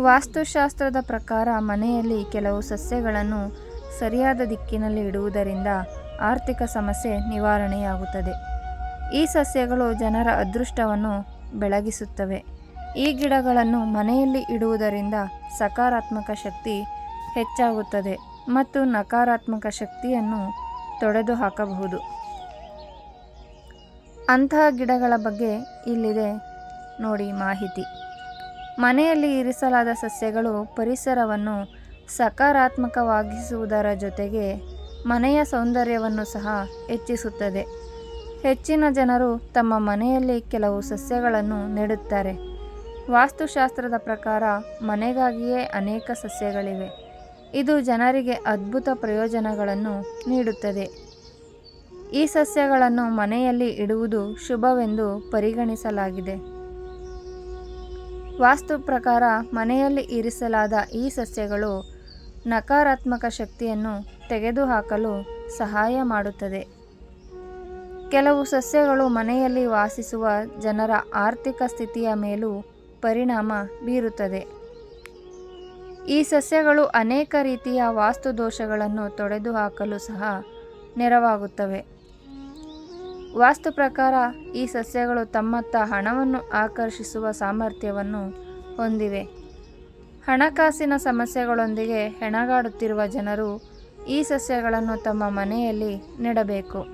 ವಾಸ್ತುಶಾಸ್ತ್ರದ ಪ್ರಕಾರ ಮನೆಯಲ್ಲಿ ಕೆಲವು ಸಸ್ಯಗಳನ್ನು ಸರಿಯಾದ ದಿಕ್ಕಿನಲ್ಲಿ ಇಡುವುದರಿಂದ ಆರ್ಥಿಕ ಸಮಸ್ಯೆ ನಿವಾರಣೆಯಾಗುತ್ತದೆ. ಈ ಸಸ್ಯಗಳು ಜನರ ಅದೃಷ್ಟವನ್ನು ಬೆಳಗಿಸುತ್ತವೆ. ಈ ಗಿಡಗಳನ್ನು ಮನೆಯಲ್ಲಿ ಇಡುವುದರಿಂದ ಸಕಾರಾತ್ಮಕ ಶಕ್ತಿ ಹೆಚ್ಚಾಗುತ್ತದೆ ಮತ್ತು ನಕಾರಾತ್ಮಕ ಶಕ್ತಿಯನ್ನು ತೊಡೆದು ಹಾಕಬಹುದು ಅಂತಹ ಗಿಡಗಳ ಬಗ್ಗೆ ಇಲ್ಲಿದೆ ನೋಡಿ ಮಾಹಿತಿ. ಮನೆಯಲ್ಲಿ ಇರಿಸಲಾದ ಸಸ್ಯಗಳು ಪರಿಸರವನ್ನು ಸಕಾರಾತ್ಮಕವಾಗಿಸುವುದರ ಜೊತೆಗೆ ಮನೆಯ ಸೌಂದರ್ಯವನ್ನು ಸಹ ಹೆಚ್ಚಿಸುತ್ತದೆ. ಹೆಚ್ಚಿನ ಜನರು ತಮ್ಮ ಮನೆಯಲ್ಲಿ ಕೆಲವು ಸಸ್ಯಗಳನ್ನು ನೆಡುತ್ತಾರೆ. ವಾಸ್ತುಶಾಸ್ತ್ರದ ಪ್ರಕಾರ ಮನೆಗಾಗಿಯೇ ಅನೇಕ ಸಸ್ಯಗಳಿವೆ. ಇದು ಜನರಿಗೆ ಅದ್ಭುತ ಪ್ರಯೋಜನಗಳನ್ನು ನೀಡುತ್ತದೆ. ಈ ಸಸ್ಯಗಳನ್ನು ಮನೆಯಲ್ಲಿ ಇಡುವುದು ಶುಭವೆಂದು ಪರಿಗಣಿಸಲಾಗಿದೆ. ವಾಸ್ತು ಪ್ರಕಾರ ಮನೆಯಲ್ಲಿ ಇರಿಸಲಾದ ಈ ಸಸ್ಯಗಳು ನಕಾರಾತ್ಮಕ ಶಕ್ತಿಯನ್ನು ತೆಗೆದುಹಾಕಲು ಸಹಾಯ ಮಾಡುತ್ತದೆ. ಕೆಲವು ಸಸ್ಯಗಳು ಮನೆಯಲ್ಲಿ ವಾಸಿಸುವ ಜನರ ಆರ್ಥಿಕ ಸ್ಥಿತಿಯ ಮೇಲೂ ಪರಿಣಾಮ ಬೀರುತ್ತದೆ. ಈ ಸಸ್ಯಗಳು ಅನೇಕ ರೀತಿಯ ವಾಸ್ತು ದೋಷಗಳನ್ನು ತೊಡೆದುಹಾಕಲು ಸಹ ನೆರವಾಗುತ್ತವೆ. ವಾಸ್ತು ಪ್ರಕಾರ ಈ ಸಸ್ಯಗಳು ತಮ್ಮತ್ತ ಹಣವನ್ನು ಆಕರ್ಷಿಸುವ ಸಾಮರ್ಥ್ಯವನ್ನು ಹೊಂದಿವೆ. ಹಣಕಾಸಿನ ಸಮಸ್ಯೆಗಳೊಂದಿಗೆ ಹೆಣಗಾಡುತ್ತಿರುವ ಜನರು ಈ ಸಸ್ಯಗಳನ್ನು ತಮ್ಮ ಮನೆಯಲ್ಲಿ ನೆಡಬೇಕು.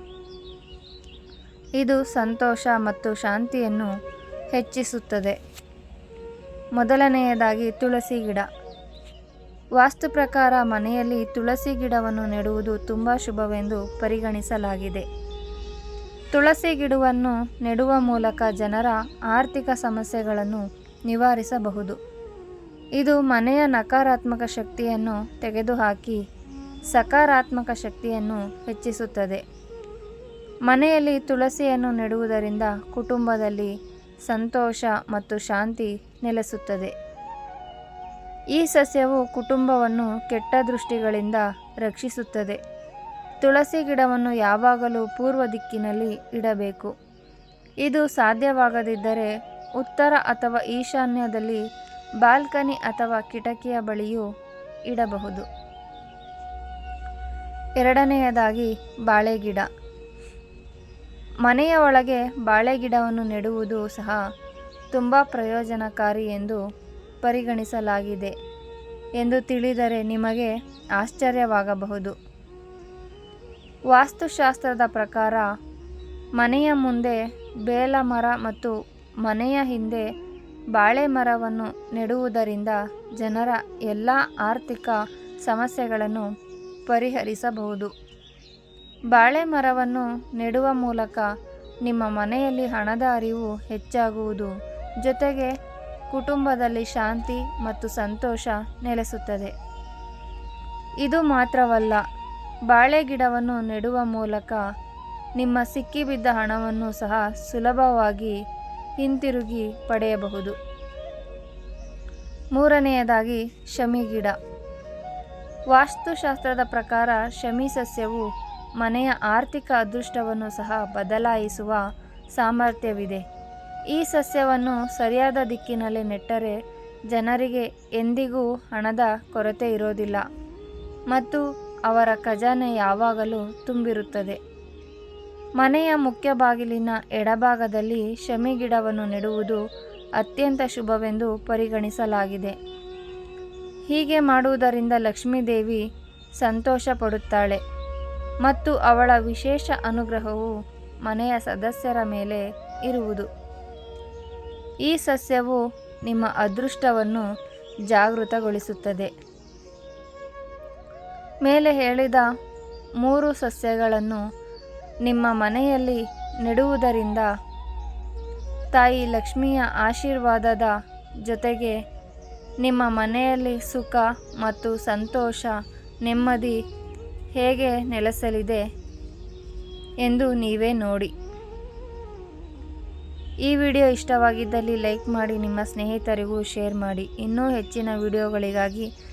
ಇದು ಸಂತೋಷ ಮತ್ತು ಶಾಂತಿಯನ್ನು ಹೆಚ್ಚಿಸುತ್ತದೆ. ಮೊದಲನೆಯದಾಗಿ ತುಳಸಿ ಗಿಡ. ವಾಸ್ತು ಪ್ರಕಾರ ಮನೆಯಲ್ಲಿ ತುಳಸಿ ಗಿಡವನ್ನು ನೆಡುವುದು ತುಂಬ ಶುಭವೆಂದು ಪರಿಗಣಿಸಲಾಗಿದೆ. ತುಳಸಿ ಗಿಡವನ್ನು ನೆಡುವ ಮೂಲಕ ಜನರ ಆರ್ಥಿಕ ಸಮಸ್ಯೆಗಳನ್ನು ನಿವಾರಿಸಬಹುದು. ಇದು ಮನೆಯ ನಕಾರಾತ್ಮಕ ಶಕ್ತಿಯನ್ನು ತೆಗೆದುಹಾಕಿ ಸಕಾರಾತ್ಮಕ ಶಕ್ತಿಯನ್ನು ಹೆಚ್ಚಿಸುತ್ತದೆ. ಮನೆಯಲ್ಲಿ ತುಳಸಿಯನ್ನು ನೆಡುವುದರಿಂದ ಕುಟುಂಬದಲ್ಲಿ ಸಂತೋಷ ಮತ್ತು ಶಾಂತಿ ನೆಲೆಸುತ್ತದೆ. ಈ ಸಸ್ಯವು ಕುಟುಂಬವನ್ನು ಕೆಟ್ಟ ದೃಷ್ಟಿಗಳಿಂದ ರಕ್ಷಿಸುತ್ತದೆ. ತುಳಸಿ ಗಿಡವನ್ನು ಯಾವಾಗಲೂ ಪೂರ್ವ ದಿಕ್ಕಿನಲ್ಲಿ ಇಡಬೇಕು. ಇದು ಸಾಧ್ಯವಾಗದಿದ್ದರೆ ಉತ್ತರ ಅಥವಾ ಈಶಾನ್ಯದಲ್ಲಿ ಬಾಲ್ಕನಿ ಅಥವಾ ಕಿಟಕಿಯ ಬಳಿಯೂ ಇಡಬಹುದು. ಎರಡನೆಯದಾಗಿ ಬಾಳೆಗಿಡ. ಮನೆಯ ಒಳಗೆ ಬಾಳೆಗಿಡವನ್ನು ನೆಡುವುದು ಸಹ ತುಂಬ ಪ್ರಯೋಜನಕಾರಿ ಎಂದು ಪರಿಗಣಿಸಲಾಗಿದೆ ಎಂದು ತಿಳಿದರೆ ನಿಮಗೆ ಆಶ್ಚರ್ಯವಾಗಬಹುದು. ವಾಸ್ತುಶಾಸ್ತ್ರದ ಪ್ರಕಾರ, ಮನೆಯ ಮುಂದೆ ಬೇಲ ಮರ ಮತ್ತು ಮನೆಯ ಹಿಂದೆ ಬಾಳೆ ಮರವನ್ನು ನೆಡುವುದರಿಂದ ಜನರ ಎಲ್ಲ ಆರ್ಥಿಕ ಸಮಸ್ಯೆಗಳನ್ನು ಪರಿಹರಿಸಬಹುದು. ಬಾಳೆ ಮರವನ್ನು ನೆಡುವ ಮೂಲಕ ನಿಮ್ಮ ಮನೆಯಲ್ಲಿ ಹಣದ ಅರಿವು ಹೆಚ್ಚಾಗುವುದು ಜೊತೆಗೆ ಕುಟುಂಬದಲ್ಲಿ ಶಾಂತಿ ಮತ್ತು ಸಂತೋಷ ನೆಲೆಸುತ್ತದೆ. ಇದು ಮಾತ್ರವಲ್ಲ ಬಾಳೆ ಗಿಡವನ್ನು ನೆಡುವ ಮೂಲಕ ನಿಮ್ಮ ಸಿಕ್ಕಿಬಿದ್ದ ಹಣವನ್ನು ಸಹ ಸುಲಭವಾಗಿ ಹಿಂತಿರುಗಿ ಪಡೆಯಬಹುದು. ಮೂರನೆಯದಾಗಿ ಶಮಿ ಗಿಡ ವಾಸ್ತುಶಾಸ್ತ್ರದ ಪ್ರಕಾರ ಶಮಿ ಸಸ್ಯವು ಮನೆಯ ಆರ್ಥಿಕ ಅದೃಷ್ಟವನ್ನು ಸಹ ಬದಲಾಯಿಸುವ ಸಾಮರ್ಥ್ಯವಿದೆ. ಈ ಸಸ್ಯವನ್ನು ಸರಿಯಾದ ದಿಕ್ಕಿನಲ್ಲಿ ನೆಟ್ಟರೆ ಜನರಿಗೆ ಎಂದಿಗೂ ಹಣದ ಕೊರತೆ ಇರೋದಿಲ್ಲ. ಮತ್ತು ಅವರ ಖಜಾನೆ ಯಾವಾಗಲೂ ತುಂಬಿರುತ್ತದೆ. ಮನೆಯ ಮುಖ್ಯ ಬಾಗಿಲಿನ ಎಡಭಾಗದಲ್ಲಿ ಶಮಿ ಗಿಡವನ್ನು ನೆಡುವುದು ಅತ್ಯಂತ ಶುಭವೆಂದು ಪರಿಗಣಿಸಲಾಗಿದೆ. ಹೀಗೆ ಮಾಡುವುದರಿಂದ ಲಕ್ಷ್ಮೀದೇವಿ ಸಂತೋಷ ಪಡುತ್ತಾಳೆ ಮತ್ತು ಅವಳ ವಿಶೇಷ ಅನುಗ್ರಹವು ಮನೆಯ ಸದಸ್ಯರ ಮೇಲೆ ಇರುವುದು. ಈ ಸಸ್ಯವು ನಿಮ್ಮ ಅದೃಷ್ಟವನ್ನು ಜಾಗೃತಗೊಳಿಸುತ್ತದೆ. ಮೇಲೆ ಹೇಳಿದ ಮೂರು ಸಸ್ಯಗಳನ್ನು ನಿಮ್ಮ ಮನೆಯಲ್ಲಿ ನೆಡುವುದರಿಂದ ತಾಯಿ ಲಕ್ಷ್ಮಿಯ ಆಶೀರ್ವಾದದ ಜೊತೆಗೆ ನಿಮ್ಮ ಮನೆಯಲ್ಲಿ ಸುಖ ಮತ್ತು ಸಂತೋಷ, ನೆಮ್ಮದಿ ಹೇಗೆ ನೆಲೆಸಲಿದೆ ಎಂದು ನೀವೇ ನೋಡಿ. ಈ ವಿಡಿಯೋ ಇಷ್ಟವಾಗಿದ್ದಲ್ಲಿ ಲೈಕ್ ಮಾಡಿ, ನಿಮ್ಮ ಸ್ನೇಹಿತರಿಗೂ ಶೇರ್ ಮಾಡಿ. ಇನ್ನೂ ಹೆಚ್ಚಿನ ವಿಡಿಯೋಗಳಿಗಾಗಿ